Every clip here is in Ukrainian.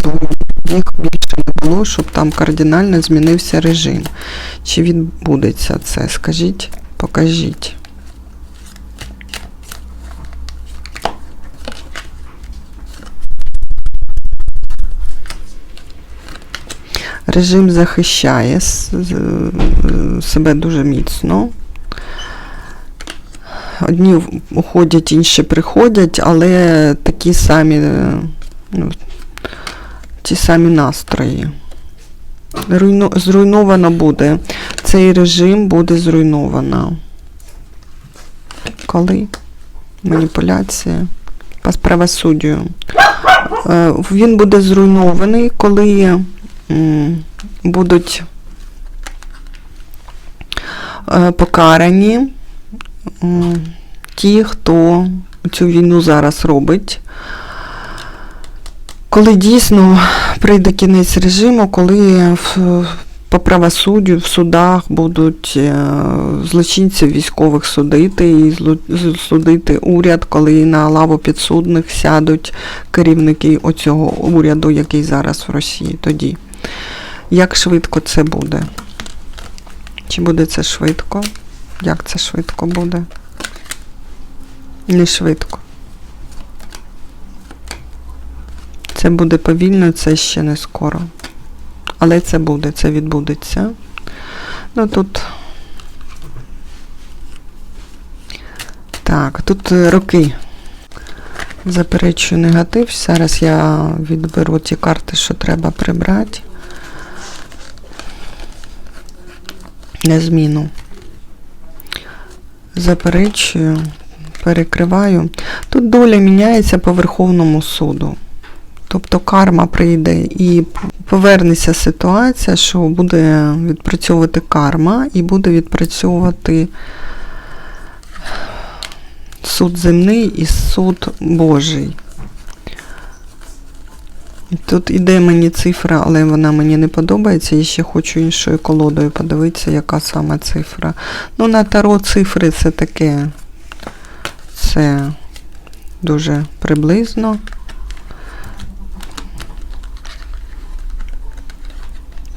щоб їх більше не було, щоб там кардинально змінився режим. Чи відбудеться це? Скажіть, покажіть. Режим захищає себе дуже міцно. Одні уходять, інші приходять, але такі самі, ну, ті самі настрої. Руйну, зруйновано буде. Цей режим буде зруйновано. Коли? Маніпуляція по правосуддю. Е, Він буде зруйнований, коли будуть е, покарані ті, хто цю війну зараз робить. Коли дійсно прийде кінець режиму, коли по правосуддю в судах будуть е, злочинців військових судити і судити уряд, коли на лаву підсудних сядуть керівники оцього уряду, який зараз в Росії тоді. Як швидко це буде? Чи буде це швидко? Як це швидко буде? Не швидко. Це буде повільно, це ще не скоро. Але це буде, це відбудеться. Ну тут. Так, тут е, роки. Заперечую негатив. Зараз я відберу ті карти, що треба прибрати. На зміну. Заперечую, перекриваю. Тут доля міняється по Верховному суду. Тобто карма прийде і повернеться ситуація, що буде відпрацьовувати карма і буде відпрацьовувати суд земний і суд Божий. Тут іде мені цифра, але вона мені не подобається. Я ще хочу іншою колодою подивитися, яка саме цифра. Ну, на таро цифри це таке. Це дуже приблизно.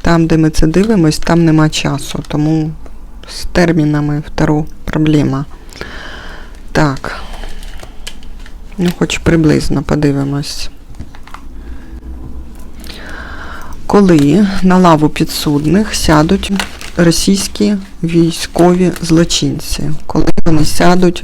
Там, де ми це дивимось, там нема часу, тому з термінами в таро проблема. Так. Ну, хоч приблизно подивимось. Коли на лаву підсудних сядуть російські військові злочинці, коли вони сядуть